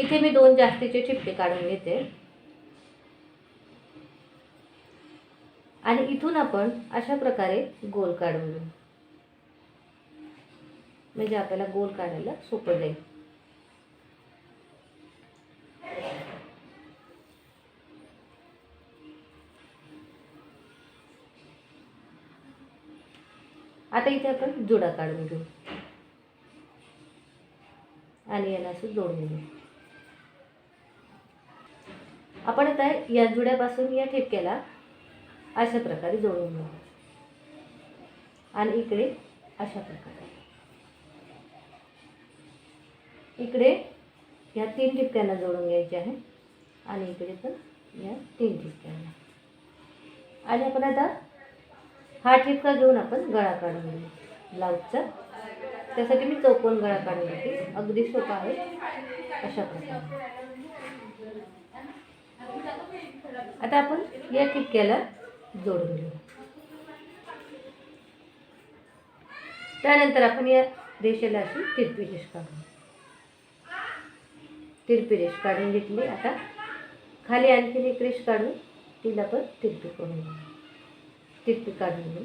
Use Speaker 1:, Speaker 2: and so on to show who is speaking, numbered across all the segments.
Speaker 1: इथे मी दोन जास्तीचे चिपके काढून घेते. आणि इथून आपण अशा प्रकारे गोल काढून घेऊ. म्हणजे आपल्याला गोल काढायला सोपं जाईल. आता इथे आपण जुडा काढून घेऊ. आणि याला असं जोडून घेऊ. आपण आता या जुड्यापासून या ठिपक्याला अशा प्रकारे जोडून घेऊ. आणि इकडे अशा प्रकारे. इकडे या तीन ठिपक्यांना जोडून घ्यायचे आहे. आणि इकडे पण या तीन ठिपक्यांना. आणि आपण आता हा ठिपका घेऊन आपण गळा काढून घेऊ. ब्लाऊजचा त्यासाठी मी चौकोन गळा काढून घेते. अगदी सोपा आहे. अशा प्रकारे. आता आपण या ठिपक्याला जोडून घेऊ. त्यानंतर आपण या रेषेला अशी तिरपी रेष काढू. तिरपी रेष काढून घेतली. आता खाली आणखीन एक रेष काढून तिला पण तिरपी करून घेऊ. तिरपी काढून घेऊ.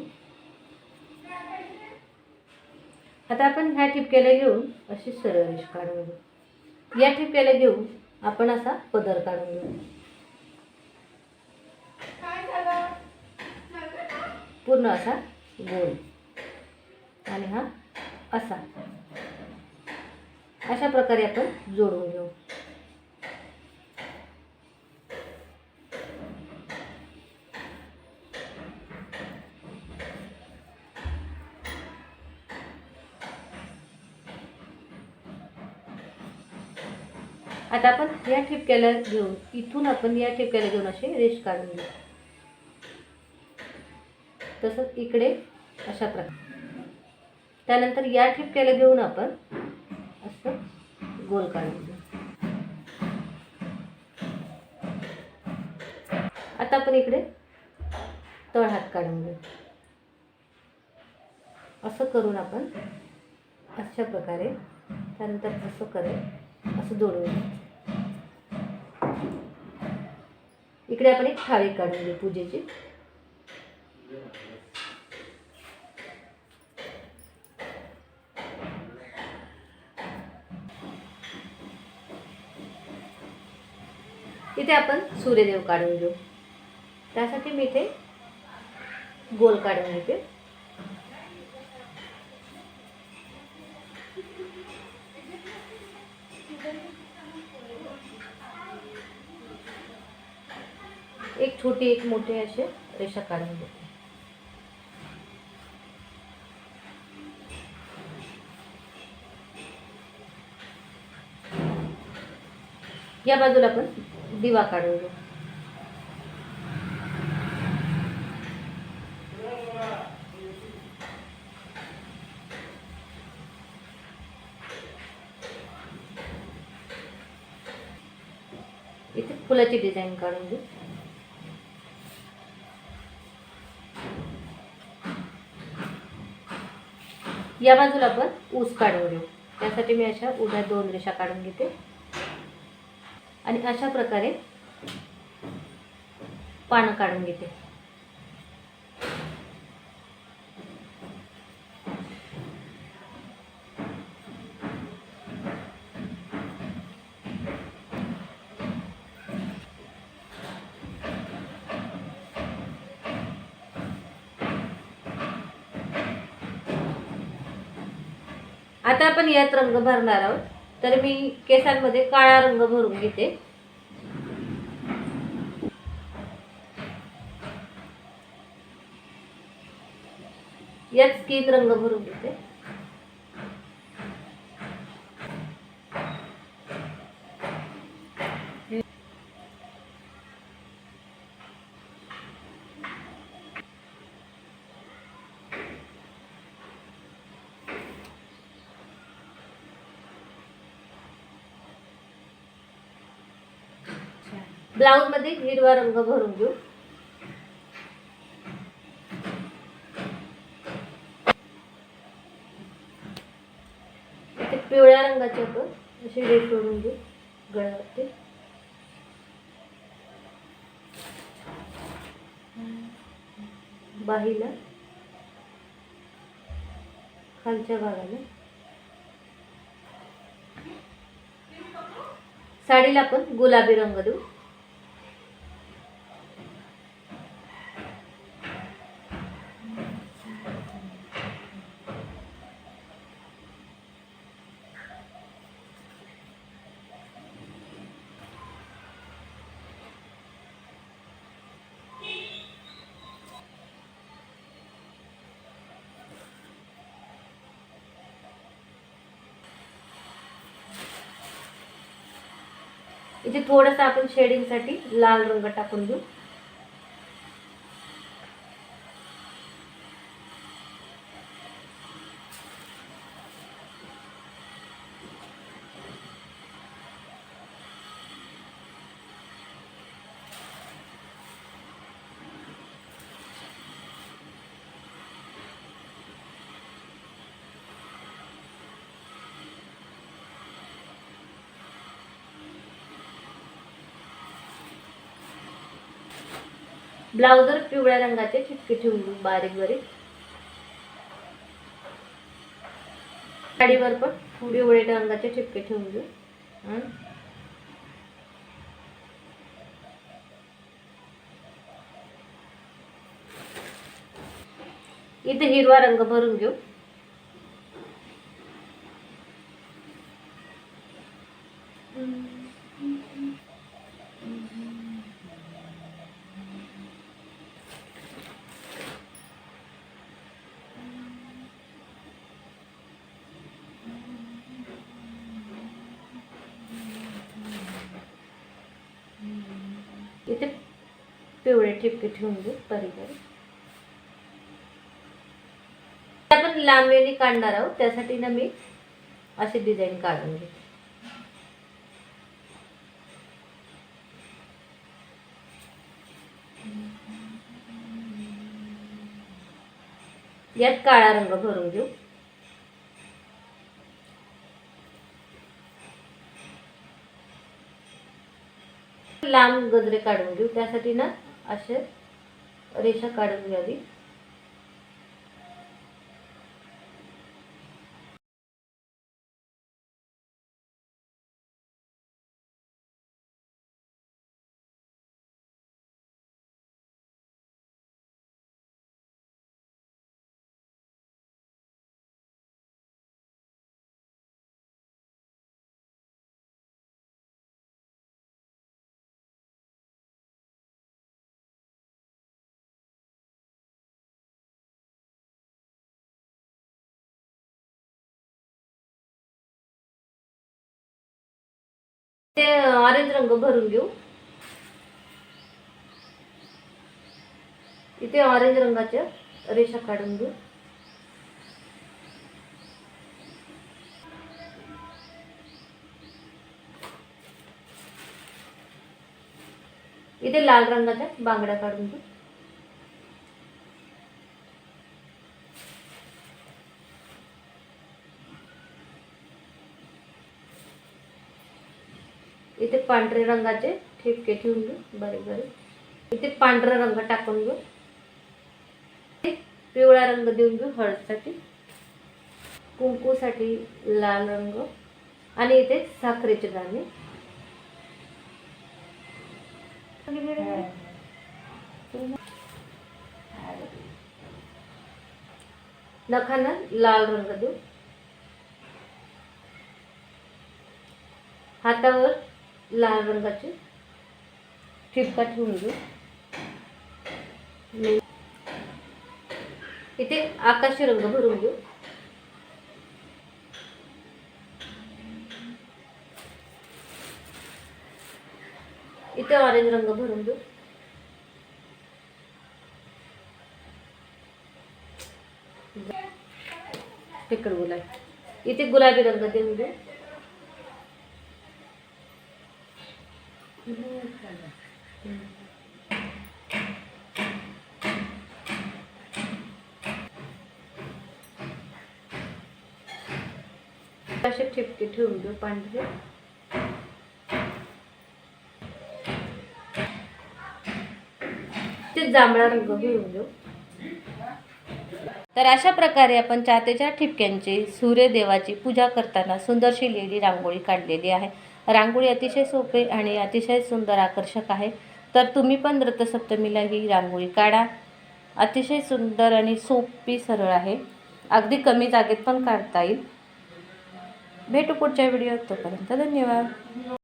Speaker 1: आता आपण ह्या ठिपक्याला घेऊन अशी सरळ रेष काढून घेऊ. या ठिपक्याला घेऊन आपण असा पदर काढून घेऊ. पूर्ण असा गोल. आणि हा असा. अशा प्रकारे आपण जोडून घेऊ. आता आपण या ठिपक्याला घेऊन इथून आपण या ठिपक्याला घेऊन असे रेष काढून घेऊ. तसंच इकडे अशा प्रकारे त्यानंतर या ठिपक्याला घेऊन आपण असं गोल काढून आता आपण इकडे तळहात काढून घेऊ. असं करून आपण अशा प्रकारे त्यानंतर असं करेल असं जोडून इकडे आपण एक थाळी काढून घेऊ पूजेची. इथे आपण सूर्यदेव काढून घेऊ. त्यासाठी मी इथे गोल काढून घेते. एक छोटी एक मोठी असे रेषा काढून घेते. या बाजूला आपण दिवा काढून घेऊ इथे फुलाची डिझाईन काढून घेऊ या बाजूला आपण ऊस काढून घेऊ. त्यासाठी मी अशा उभ्या दोन रेषा काढून घेते. आणि अशा प्रकारे पानं काढून घेते. आता आपण यात रंग भरणार आहोत. तर मी केसांमध्ये काळा रंग भरून घेते. यात स्किन रंग भरून घेते. ब्लाऊजमध्ये हिरवा रंग भरून घेऊ. इथे पिवळ्या रंगाची आपण अशी रेष सोडून घेऊ गळ्यावरती. बाहीला. खालच्या भागाला. साडीला आपण गुलाबी रंग देऊ. इथे थोडंसं आपण शेडिंगसाठी लाल रंग टाकून घेऊ. ब्लाउजर पिवळ्या रंगाचे चिटके ठेवून घेऊ बारीक बारीक. साडीवर पण पिवळ्या रंगाचे ठिपके ठेवून घेऊ इथे हिरवा रंग भरून घेऊ इथे पिवळे ठिपके ठेवून देऊ बारीक आपण लांब काढणार आहोत त्यासाठी ना मी अशी डिझाईन काढून घेते. यात काळा रंग भरून घेऊ. लांब गजरे काढून घेऊ त्यासाठी ना असे रेषा काढून घ्यावी. ते ऑरेंज रंग भरून घेऊ. इथे ऑरेंज रंगाच्या रेषा काढून घेऊ. इथे लाल रंगाच्या बांगड्या काढून घेऊ. इथे पांढरे रंगाचे ठिपके ठेवून घेऊ. बरे बरे. इथे पांढरा रंग टाकून घेऊ. पिवळा रंग देऊन घेऊ हळदसाठी. कुंकूसाठी लाल रंग. आणि इथे साखरेचे दाणे. नखाना लाल रंग देऊ. हातावर लाल रंगाची. ठिपका ठेवून घेऊ. इथे आकाशी रंग भरून घेऊ. इथे ऑरेंज रंग भरून घेऊ. तिकड गुलाब इथे गुलाबी रंग देऊन घेऊ. असे ठिपके ठेवून देऊ पांढरे. ते जांभळा रंग घेऊन देऊ. तर अशा प्रकारे आपण चातेच्या ठिपक्यांची सूर्यदेवाची पूजा करताना सुंदरशी लेडी रांगोळी काढलेली आहे. रांगोळी अतिशय सोपे आणि अतिशय सुंदर आकर्षक आहे. तर तुम्ही पण रथसप्तमीला ही रांगोळी काढा. अतिशय सुंदर आणि सोपी सरळ आहे. अगदी कमी जागेत पण काढता येईल. भेटू पुढच्या व्हिडिओत. तोपर्यंत धन्यवाद.